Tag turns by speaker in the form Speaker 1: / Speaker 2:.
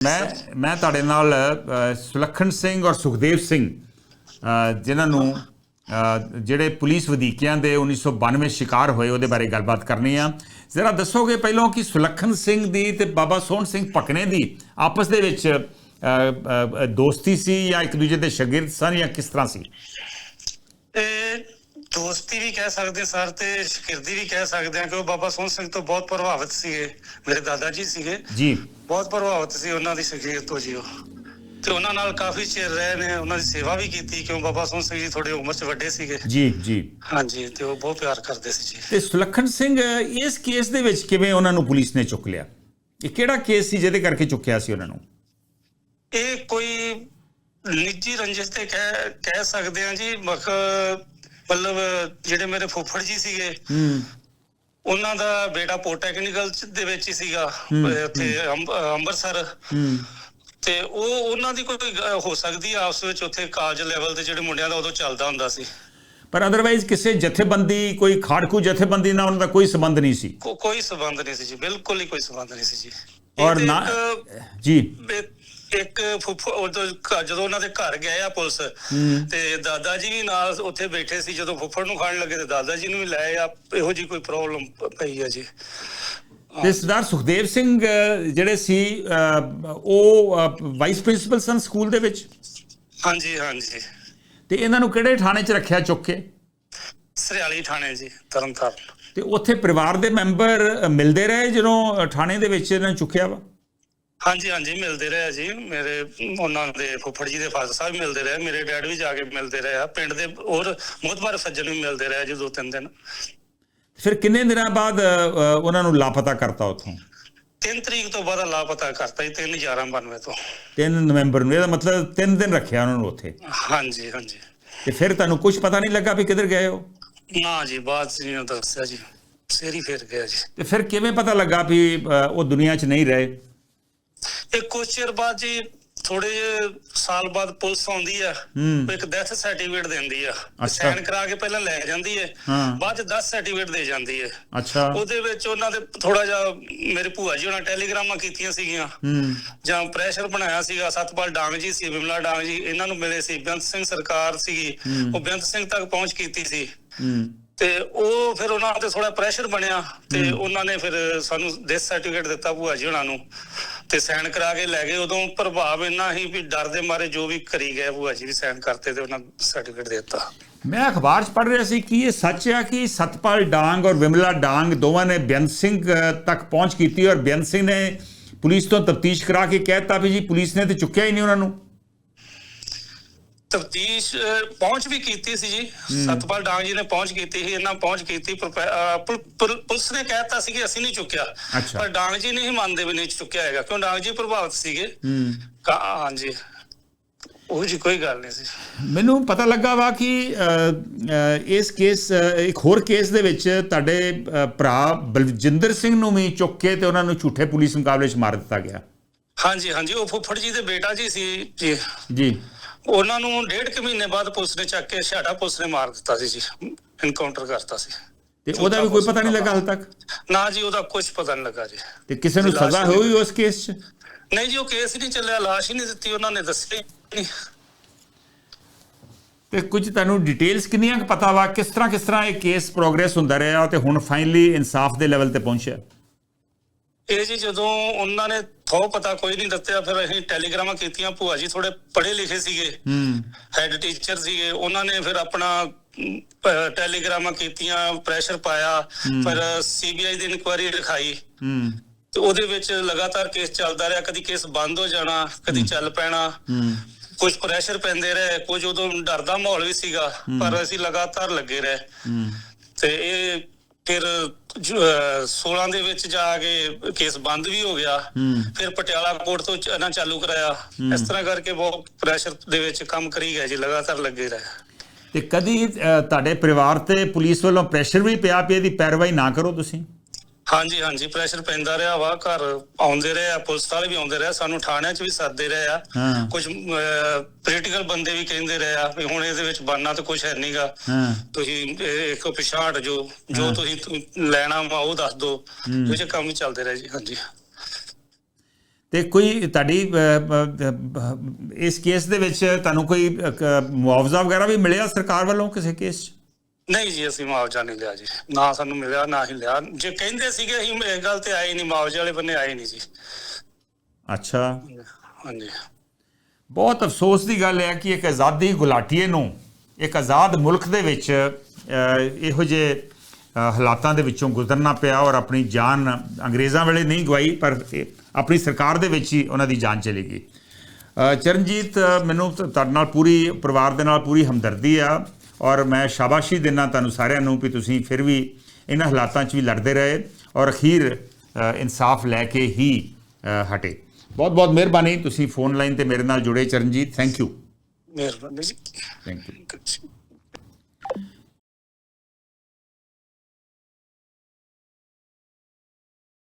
Speaker 1: ਮੈਂ ਮੈਂ ਤੁਹਾਡੇ ਨਾਲ ਸੁਲੱਖਣ ਸਿੰਘ ਔਰ ਸੁਖਦੇਵ ਸਿੰਘ ਜਿਨ੍ਹਾਂ ਨੂੰ ਜਿਹੜੇ ਪੁਲਿਸ ਵਧੀਕੀਆਂ ਦੇ 1992 ਸ਼ਿਕਾਰ ਹੋਏ ਉਹਦੇ ਬਾਰੇ ਗੱਲਬਾਤ ਕਰਨੀ ਆ। ਜ਼ਰਾ ਦੱਸੋਗੇ ਪਹਿਲਾਂ ਕਿ ਸੁਲੱਖਣ ਸਿੰਘ ਦੀ ਤੇ ਬਾਬਾ ਸੋਹਣ ਸਿੰਘ ਪਕਨੇ ਦੀ ਆਪਸ ਦੇ ਵਿੱਚ ਦੋਸਤੀ ਸੀ ਜਾਂ ਇੱਕ ਦੂਜੇ ਦੇ ਸ਼ਾਗਿਰਦ ਸਨ ਜਾਂ ਕਿਸ ਤਰ੍ਹਾਂ ਸੀ?
Speaker 2: ਦੋਸਤੀ ਵੀ ਕਹਿ ਸਕਦੇ ਸਰ ਤੇ ਸ਼ਕਿਰਦੀ ਵੀ ਕਹਿ ਸਕਦੇ ਹਾਂ ਕਿ ਉਹ ਬਾਬਾ ਸੋਹਣ ਸਿੰਘ ਤੋਂ ਬਹੁਤ ਪ੍ਰਭਾਵਿਤ ਸੀਗੇ ਮੇਰੇ ਦਾਦਾ ਜੀ ਸੀਗੇ।
Speaker 1: ਜੀ।
Speaker 2: ਬਹੁਤ ਪ੍ਰਭਾਵਿਤ ਸੀ ਉਹਨਾਂ ਦੀ ਸ਼ਖਸੀਅਤ ਤੋਂ ਜੀ ਉਹ। ਤੇ ਉਹਨਾਂ ਨਾਲ ਕਾਫੀ ਚਿਰ ਰਹੇ ਨੇ ਉਹਨਾਂ ਦੀ ਸੇਵਾ ਵੀ ਕੀਤੀ ਕਿਉਂ ਬਾਬਾ ਸੋਹਣ ਸਿੰਘ ਜੀ ਥੋੜੀ ਉਮਰ 'ਚ ਵੱਡੇ ਸੀਗੇ।
Speaker 1: ਜੀ ਜੀ।
Speaker 2: ਹਾਂਜੀ ਤੇ ਉਹ ਬਹੁਤ ਪਿਆਰ ਕਰਦੇ ਸੀ ਜੀ।
Speaker 1: ਤੇ ਸੁਲੱਖਣ ਸਿੰਘ ਇਸ ਕੇਸ ਦੇ ਵਿੱਚ ਕਿਵੇਂ ਉਹਨਾਂ ਨੂੰ ਪੁਲਿਸ ਨੇ ਚੁੱਕ ਲਿਆ? ਇਹ ਕਿਹੜਾ ਕੇਸ ਸੀ ਜਿਹਦੇ ਕਰਕੇ ਚੁੱਕਿਆ ਸੀ ਉਹਨਾਂ ਨੂੰ?
Speaker 2: ਇਹ ਕੋਈ ਨਿੱਜੀ ਰੰਜਿਸ਼ ਤੇ ਕਹਿ ਕਹਿ ਸਕਦੇ ਹਾਂ ਜੀ ਮਖ ਮਤਲਬ ਜਿਹੜੇ ਮੇਰੇ ਫੁੱਫੜ ਜੀ ਸੀਗੇ
Speaker 1: ਹੂੰ।
Speaker 2: ਉਹਨਾਂ ਦਾ ਬੇਟਾ ਪੋਟੈਕਨੀਕਲ ਦੇ ਵਿੱਚ ਹੀ ਸੀਗਾ ਉੱਥੇ ਅੰਮ੍ਰਿਤਸਰ।
Speaker 1: ਹੂੰ।
Speaker 2: ਤੇ ਉਹ ਉਹਨਾਂ ਦੀ ਕੋਈ ਹੋ ਸਕਦੀ ਆ ਆਪਸ ਵਿੱਚ ਉੱਥੇ ਕਾਲਜ ਲੈਵਲ ਤੇ ਜਿਹੜੇ ਮੁੰਡਿਆਂ ਦਾ ਉਦੋਂ ਚੱਲਦਾ ਹੁੰਦਾ ਸੀ।
Speaker 1: ਪਰ ਅਦਰਵਾਈਜ਼ ਕਿਸੇ ਜਥੇਬੰਦੀ ਕੋਈ ਖਾੜਕੂ ਜਥੇਬੰਦੀ ਨਾਲ ਉਹਨਾਂ ਦਾ ਕੋਈ ਸੰਬੰਧ ਨਹੀਂ ਸੀ।
Speaker 2: ਕੋਈ ਸਬੰਧ ਨਹੀਂ ਸੀ ਜੀ ਬਿਲਕੁਲ ਹੀ ਕੋਈ ਸਬੰਧ ਨਹੀਂ ਸੀ ਜੀ।
Speaker 1: ਔਰ ਨਾ ਜੀ।
Speaker 2: ਇੱਕ- ਫੁੱਫੜ ਉਦੋਂ ਘਰ- ਜਦੋਂ ਉਹਨਾਂ ਦੇ ਘਰ ਗਏ ਆ ਪੁਲਿਸ
Speaker 1: ਹੂੰ।
Speaker 2: ਤੇ ਦਾਦਾ ਜੀ ਵੀ ਨਾਲ ਉੱਥੇ ਬੈਠੇ ਸੀ ਜਦੋਂ ਫੁੱਫੜ ਨੂੰ ਖਾਣ ਲੱਗੇ ਤੇ ਦਾਦਾ ਜੀ ਨੂੰ ਵੀ ਲੈ ਆ ਇਹੋ ਜੀ ਕੋਈ ਪ੍ਰੋਬਲਮ ਪਈ ਆ ਜੀ।
Speaker 1: ਤੇ ਸਰਦਾਰ ਸੁਖਦੇਵ ਸਿੰਘ ਜਿਹੜੇ ਸੀ ਉਹ ਵਾਈਸ ਪ੍ਰਿੰਸੀਪਲ ਸਨ ਸਕੂਲ ਦੇ ਵਿੱਚ?
Speaker 2: ਹਾਂਜੀ ਹਾਂਜੀ।
Speaker 1: ਤੇ ਇਹਨਾਂ ਨੂੰ ਕਿਹੜੇ ਥਾਣੇ 'ਚ ਰੱਖਿਆ ਚੁੱਕ ਕੇ?
Speaker 2: ਸਰਿਆਲੀ ਥਾਣੇ ਜੀ ਤਰਨਤਾਰਨ।
Speaker 1: ਤੇ ਉੱਥੇ ਪਰਿਵਾਰ ਦੇ ਮੈਂਬਰ ਮਿਲਦੇ ਰਹੇ ਜਦੋਂ ਥਾਣੇ ਦੇ ਵਿੱਚ ਇਹਨਾਂ ਨੂੰ ਚੁੱਕਿਆ ਵਾ?
Speaker 2: ਹਾਂਜੀ ਹਾਂਜੀ ਮਿਲਦੇ ਰਹੇ ਜੀ। ਮੇਰੇ ਉਹਨਾਂ ਦੇ ਫੁੱਫੜ ਜੀ ਦੇ ਫਾਦਰ ਸਾਹਿਬ ਮਿਲਦੇ ਰਹੇ। ਮੇਰੇ ਡੈਡ ਵੀ ਜਾ ਕੇ ਮਿਲਦੇ ਰਹੇ ਆ। ਪਿੰਡ ਦੇ ਹੋਰ ਮੋਤਬਾਰ ਸੱਜਣ ਵੀ ਮਿਲਦੇ ਰਹੇ ਜੀ ਦੋ ਤਿੰਨ ਦਿਨ।
Speaker 1: ਫਿਰ ਕਿੰਨੇ ਦਿਨਾਂ ਬਾਅਦ ਉਹਨਾਂ ਨੂੰ ਲਾਪਤਾ ਕਰਤਾ ਉੱਥੋਂ?
Speaker 2: 3 ਤਰੀਕ ਤੋਂ ਬਾਅਦ ਲਾਪਤਾ ਕਰਤਾ ਜੀ 3 1192 ਤੋਂ।
Speaker 1: 3 ਨਵੰਬਰ ਨੂੰ। ਇਹਦਾ ਮਤਲਬ 3 ਦਿਨ ਰੱਖਿਆ ਉਹਨਾਂ ਨੂੰ ਉੱਥੇ?
Speaker 2: ਹਾਂਜੀ ਹਾਂਜੀ।
Speaker 1: ਤੇ ਫਿਰ ਤੁਹਾਨੂੰ ਕੁਝ ਪਤਾ ਨਹੀਂ ਲੱਗਾ ਵੀ ਕਿੱਧਰ ਗਏ ਹੋ
Speaker 2: ਨਾ ਜੀ ਬਾਅਦ ਚ ਨਹੀਂ ਦੱਸਿਆ ਜੀ ਸੇਰੀ ਫੇਰ ਗਿਆ ਜੀ।
Speaker 1: ਤੇ ਫਿਰ ਕਿਵੇਂ ਪਤਾ ਲੱਗਾ ਵੀ ਉਹ ਦੁਨੀਆ 'ਚ ਨਹੀਂ ਰਹੇ?
Speaker 2: ਇੱਕ ਕੁਛ ਚਿਰ ਬਾਅਦ ਜੀ ਥੋੜੇ ਜਿਹੇ ਸਾਲ ਬਾਅਦ ਪੁਲਿਸ ਆਉਂਦੀ ਆ ਇੱਕ ਡੈਥ ਸਰਟੀਫਿਕੇਟ ਦਿੰਦੀ ਆ। ਸਾਈਨ ਕਰਾ ਕੇ ਪਹਿਲਾਂ ਲੈ ਜਾਂਦੀ ਹਾਂ। ਬਾਅਦ ਚ 10 ਸਰਟੀਫਿਕੇਟ ਦੇ ਜਾਂਦੀ ਹੈ
Speaker 1: ਅੱਛਾ।
Speaker 2: ਉਹਦੇ ਵਿੱਚ ਉਹਨਾਂ ਦੇ ਥੋੜਾ ਜਿਹਾ ਮੇਰੇ ਭੂਆ ਜੀ ਉਹਨਾਂ ਟੈਲੀਗ੍ਰਾਮਾਂ ਕੀਤੀਆਂ ਸੀਗੀਆਂ। ਜਾਂ ਪ੍ਰੈਸ਼ਰ ਬਣਾਇਆ ਸੀਗਾ ਸਤਪਾਲ ਡਾਂਗ ਜੀ ਸੀ ਵਿਮਲਾ ਡਾਂਗ ਜੀ ਇਹਨਾਂ ਨੂੰ ਮਿਲੇ ਸੀ ਬੇਅੰਤ ਸਿੰਘ ਸਰਕਾਰ ਸੀਗੀ। ਉਹ ਬੇਅੰਤ ਸਿੰਘ ਤੱਕ ਪਹੁੰਚ ਕੀਤੀ ਸੀ। ਤੇ ਉਹ ਫਿਰ ਉਹਨਾਂ ਤੇ ਥੋੜਾ ਪ੍ਰੈਸ਼ਰ ਬਣਿਆ ਤੇ ਉਹਨਾਂ ਨੇ ਫਿਰ ਸਾਨੂੰ ਡੈਥ ਸਰਟੀਫਿਕੇਟ ਦਿੱਤਾ ਭੂਆ ਜੀ ਉਹਨਾਂ ਨੂੰ। ਤੇ ਸਾਈਨ ਕਰਾ ਕੇ ਲੈ ਗਏ। ਉਦੋਂ ਪ੍ਰਭਾਵ ਇੰਨਾ ਹੀ ਵੀ ਡਰ ਦੇ ਮਾਰੇ ਜੋ ਵੀ ਕਰੀ ਗਏ ਭੂਆ ਜੀ ਵੀ ਸਾਈਨ ਕਰਤੇ ਤੇ ਉਹਨਾਂ ਸਰਟੀਫਿਕੇਟ ਦੇ ਦਿੱਤਾ।
Speaker 1: ਮੈਂ ਅਖਬਾਰ 'ਚ ਪੜ੍ਹ ਰਿਹਾ ਸੀ ਕਿ ਇਹ ਸੱਚ ਹੈ ਕਿ ਸਤਪਾਲ ਡਾਂਗ ਔਰ ਵਿਮਲਾ ਡਾਂਗ ਦੋਵਾਂ ਨੇ ਬੇਅੰਤ ਸਿੰਘ ਤੱਕ ਪਹੁੰਚ ਕੀਤੀ ਔਰ ਬੇਅੰਤ ਸਿੰਘ ਨੇ ਪੁਲਿਸ ਤੋਂ ਤਫਤੀਸ਼ ਕਰਾ ਕੇ ਕਹਿਤਾ ਵੀ ਜੀ ਪੁਲਿਸ ਨੇ ਤੇ ਚੁੱਕਿਆ ਹੀ ਨਹੀਂ ਉਹਨਾਂ ਨੂੰ।
Speaker 2: ਤਫਤੀਸ਼ ਪਹੁੰਚ ਵੀ ਕੀਤੀ ਸੀ ਜੀ। ਸਤਪਾਲ ਡਾਂਗ ਜੀ ਨੇ ਪਹੁੰਚ ਕੀਤੀ ਸੀ ਇਹਨਾਂ ਪਹੁੰਚ ਕੀਤੀ। ਪੁਲਿਸ ਨੇ ਕਹਿਤਾ ਸੀ ਕਿ ਅਸੀਂ ਨਹੀਂ ਚੁੱਕਿਆ। ਪਰ ਡਾਂਗ ਜੀ ਨਹੀਂ ਮੰਨਦੇ ਵੀ ਨਹੀਂ ਚੁੱਕਿਆ ਹੈਗਾ ਕਿਉਂ? ਡਾਂਗ ਜੀ ਪ੍ਰਭਾਵਿਤ ਸੀਗੇ। ਹਾਂਜੀ। ਉਹ ਜੀ ਕੋਈ ਗੱਲ ਨਹੀਂ ਸੀ।
Speaker 1: ਮੈਨੂੰ ਪਤਾ ਲੱਗਾ ਵਾ ਕਿ ਇਸ ਕੇਸ ਇੱਕ ਹੋਰ ਕੇਸ ਦੇ ਵਿੱਚ ਤੁਹਾਡੇ ਭਰਾ ਬਲਜਿੰਦਰ ਸਿੰਘ ਨੂੰ ਵੀ ਚੁੱਕ ਕੇ ਤੇ ਉਹਨਾਂ ਨੂੰ ਝੂਠੇ ਪੁਲਿਸ ਮੁਕਾਬਲੇ 'ਚ ਮਾਰ ਦਿੱਤਾ ਗਿਆ।
Speaker 2: ਹਾਂਜੀ ਹਾਂਜੀ। ਉਹ ਫੁੱਫੜ ਜੀ ਦੇ ਬੇਟਾ ਜੀ ਸੀ ਜੀ।
Speaker 1: ਜੀ।
Speaker 2: ਉਹਨਾਂ ਨੂੰ ਡੇਢ ਕੁ ਮਹੀਨੇ ਬਾਅਦ ਪੁਲਿਸ ਨੇ ਚੱਕ ਕੇ ਛਾੜਾ ਪੁਲਿਸ ਨੇ ਮਾਰ ਦਿੱਤਾ ਸੀ ਜੀ ਇਨਕਾਊਂਟਰ ਕਰਤਾ ਸੀ।
Speaker 1: ਤੇ ਉਹਦਾ ਵੀ ਕੋਈ ਪਤਾ ਨਹੀਂ ਲੱਗਾ ਹਾਲ ਤੱਕ?
Speaker 2: ਨਾ ਜੀ ਉਹਦਾ ਕੁਝ ਪਤਾ ਨਹੀਂ ਲੱਗਾ ਜੀ।
Speaker 1: ਤੇ ਕਿਸੇ ਨੂੰ ਸਜ਼ਾ ਹੋਈ ਉਸ ਕੇਸ 'ਚ?
Speaker 2: ਨਹੀਂ ਜੀ ਉਹ ਕੇਸ ਹੀ ਨਹੀਂ ਚੱਲਿਆ ਲਾਸ਼ ਹੀ ਨਹੀਂ ਦਿੱਤੀ ਉਹਨਾਂ ਨੇ ਦੱਸਿਆ ਨਹੀਂ।
Speaker 1: ਤੇ ਕੁਝ ਤੁਹਾਨੂੰ ਡਿਟੇਲਸ ਕਿੰਨੀਆਂ ਕੁ ਪਤਾ ਵਾ ਕਿਸ ਤਰ੍ਹਾਂ ਕਿਸ ਤਰ੍ਹਾਂ ਇਹ ਕੇਸ ਪ੍ਰੋਗਰੈਸ ਹੁੰਦਾ ਰਿਹਾ ਤੇ ਹੁਣ ਫਾਈਨਲੀ ਇਨਸਾਫ ਦੇ ਲੈਵਲ ਤੇ ਪਹੁੰਚਿਆ?
Speaker 2: ਇਹ ਜੀ ਜਦੋਂ ਉਹਨਾਂ ਨੇ ਥੋ ਪਤਾ ਕੋਈ ਨਹੀਂ ਦੱਸਿਆ ਫਿਰ ਅਸੀਂ ਟੈਲੀਗ੍ਰਾਮਾਂ ਕੀਤੀਆਂ ਭੂਆ ਜੀ ਥੋੜੇ ਪੜ੍ਹੇ ਲਿਖੇ ਸੀਗੇ।
Speaker 1: ਹੂੰ।
Speaker 2: ਹੈਡ ਟੀਚਰ ਸੀਗੇ ਉਹਨਾਂ ਨੇ ਫਿਰ ਆਪਣਾ ਟੈਲੀਗ੍ਰਾਮਾਂ ਕੀਤੀਆਂ ਪ੍ਰੈਸ਼ਰ ਪਾਇਆ ਫਿਰ ਸੀਬੀਆਈ ਦੀ ਇਨਕੁਆਇਰੀ ਲਿਖਾਈ।
Speaker 1: ਹੂੰ।
Speaker 2: ਤੇ ਉਹਦੇ ਵਿੱਚ ਲਗਾਤਾਰ ਕੇਸ ਚੱਲਦਾ ਰਿਹਾ ਕਦੀ ਕੇਸ ਬੰਦ ਹੋ ਜਾਣਾ ਕਦੀ ਚੱਲ ਪੈਣਾ।
Speaker 1: ਹੂੰ।
Speaker 2: ਕੁਝ ਪ੍ਰੈਸ਼ਰ ਪੈਂਦੇ ਰਹੇ ਕੁਝ ਉਦੋਂ ਡਰ ਦਾ ਮਾਹੌਲ ਵੀ ਸੀਗਾ ਪਰ ਅਸੀਂ ਲਗਾਤਾਰ ਲੱਗੇ ਰਹੇ।
Speaker 1: ਹੂੰ।
Speaker 2: ਤੇ ਇਹ ਫਿਰ ਜ- ਅਹ 16 ਦੇ ਵਿੱਚ ਜਾ ਕੇ ਕੇਸ ਬੰਦ ਵੀ ਹੋ ਗਿਆ। ਫਿਰ ਪਟਿਆਲਾ ਕੋਰਟ ਤੋਂ ਇਹਨਾਂ ਚਾਲੂ ਕਰਾਇਆ। ਇਸ ਤਰ੍ਹਾਂ ਕਰਕੇ ਬਹੁਤ ਪ੍ਰੈਸ਼ਰ ਦੇ ਵਿੱਚ ਕੰਮ ਕਰੀ ਗਏ ਜੀ ਲਗਾਤਾਰ ਲੱਗੇ ਰਹੇ।
Speaker 1: ਤੇ ਕਦੀ ਤੁਹਾਡੇ ਪਰਿਵਾਰ ਤੇ ਪੁਲਿਸ ਵੱਲੋਂ ਪ੍ਰੈਸ਼ਰ ਵੀ ਪਿਆ ਵੀ ਇਹਦੀ ਪੈਰਵਾਈ ਨਾ ਕਰੋ ਤੁਸੀਂ?
Speaker 2: ਹਾਂਜੀ ਹਾਂਜੀ ਪ੍ਰੈਸ਼ਰ ਪੈਂਦਾ ਰਿਹਾ ਵਾ ਘਰ ਆਉਂਦੇ ਰਹੇ ਆ ਪੁਲਿਸ ਵਾਲੇ ਵੀ ਆਉਂਦੇ ਰਹੇ ਸਾਨੂੰ ਥਾਣਿਆਂ 'ਚ ਵੀ ਸੱਦਦੇ ਰਹੇ ਆ।
Speaker 1: ਹਾਂ।
Speaker 2: ਕੁਝ ਪੋਲੀਟੀਕਲ ਬੰਦੇ ਵੀ ਕਹਿੰਦੇ ਰਹੇ ਆ ਵੀ ਹੁਣ ਇਹਦੇ ਵਿੱਚ ਬਣਨਾ ਤਾਂ ਕੁਝ ਹੈ ਨਹੀਂਗਾ
Speaker 1: ਹਾਂ।
Speaker 2: ਤੁਸੀਂ ਇਹ ਇੱਕ ਪਿਛਾੜ ਜੋ ਜੋ ਤੁਸੀਂ ਤੁ- ਲੈਣਾ ਵਾ ਉਹ ਦੱਸ ਦਿਓ ਇਹ 'ਚ ਕੰਮ ਚੱਲਦੇ ਰਹੇ ਜੀ ਹਾਂਜੀ।
Speaker 1: ਤੇ ਕੋਈ ਤੁਹਾਡੀ ਅ, ਇਸ ਕੇਸ ਦੇ ਵਿੱਚ ਤੁਹਾਨੂੰ ਕੋਈ ਅ, ਕ- ਮੁਆਵਜ਼ਾ ਵਗੈਰਾ ਵੀ ਮਿਲਿਆ ਸਰਕਾਰ ਵੱਲੋਂ ਕਿਸੇ ਕੇਸ 'ਚ?
Speaker 2: ਨਹੀਂ ਜੀ ਅਸੀਂ ਮੁਆਵਜ਼ਾ ਨਹੀਂ ਲਿਆ ਜੀ। ਨਾ ਸਾਨੂੰ ਮਿਲਿਆ ਨਾ ਹੀ ਲਿਆ। ਜੇ ਕਹਿੰਦੇ ਸੀਗੇ ਅਸੀਂ ਇਸ ਗੱਲ ਤੇ ਆਏ ਨਹੀਂ ਮੁਆਵਜ਼ੇ ਵਾਲੇ ਬੰਨੇ ਆਏ ਨਹੀਂ ਜੀ।
Speaker 1: ਅੱਛਾ।
Speaker 2: ਹਾਂਜੀ।
Speaker 1: ਬਹੁਤ ਅਫਸੋਸ ਦੀ ਗੱਲ ਹੈ ਕਿ ਇੱਕ ਆਜ਼ਾਦੀ ਗੁਲਾਟੀਏ ਨੂੰ ਇੱਕ ਆਜ਼ਾਦ ਮੁਲਕ ਦੇ ਵਿੱਚ ਇਹੋ ਜਿਹੇ ਹਾਲਾਤਾਂ ਦੇ ਵਿੱਚੋਂ ਗੁਜ਼ਰਨਾ ਪਿਆ ਔਰ ਆਪਣੀ ਜਾਨ ਅੰਗਰੇਜ਼ਾਂ ਵੇਲੇ ਨਹੀਂ ਗਵਾਈ ਪਰ ਇਹ ਆਪਣੀ ਸਰਕਾਰ ਦੇ ਵਿੱਚ ਹੀ ਉਹਨਾਂ ਦੀ ਜਾਨ ਚਲੀ ਗਈ। ਚਰਨਜੀਤ ਮੈਨੂੰ ਤੁਹਾਡੇ ਨਾਲ ਪੂਰੀ ਪਰਿਵਾਰ ਦੇ ਨਾਲ ਪੂਰੀ ਹਮਦਰਦੀ ਆ। ਔਰ ਮੈਂ ਸ਼ਾਬਾਸ਼ੀ ਦਿੰਦਾ ਤੁਹਾਨੂੰ ਸਾਰਿਆਂ ਨੂੰ ਵੀ ਤੁਸੀਂ ਫਿਰ ਵੀ ਇਹਨਾਂ ਹਾਲਾਤਾਂ 'ਚ ਵੀ ਲੜਦੇ ਰਹੇ ਔਰ ਅਖੀਰ ਇਨਸਾਫ ਲੈ ਕੇ ਹੀ ਹਟੇ। ਬਹੁਤ ਬਹੁਤ ਮਿਹਰਬਾਨੀ। ਤੁਸੀਂ ਫੋਨ ਲਾਈਨ ਤੇ ਮੇਰੇ ਨਾਲ ਜੁੜੇ ਚਰਨਜੀਤ। ਥੈਂਕ ਯੂ
Speaker 2: ਮਿਹਰਬਾਨੀ। ਜੀ
Speaker 1: ਥੈਂਕ ਯੂ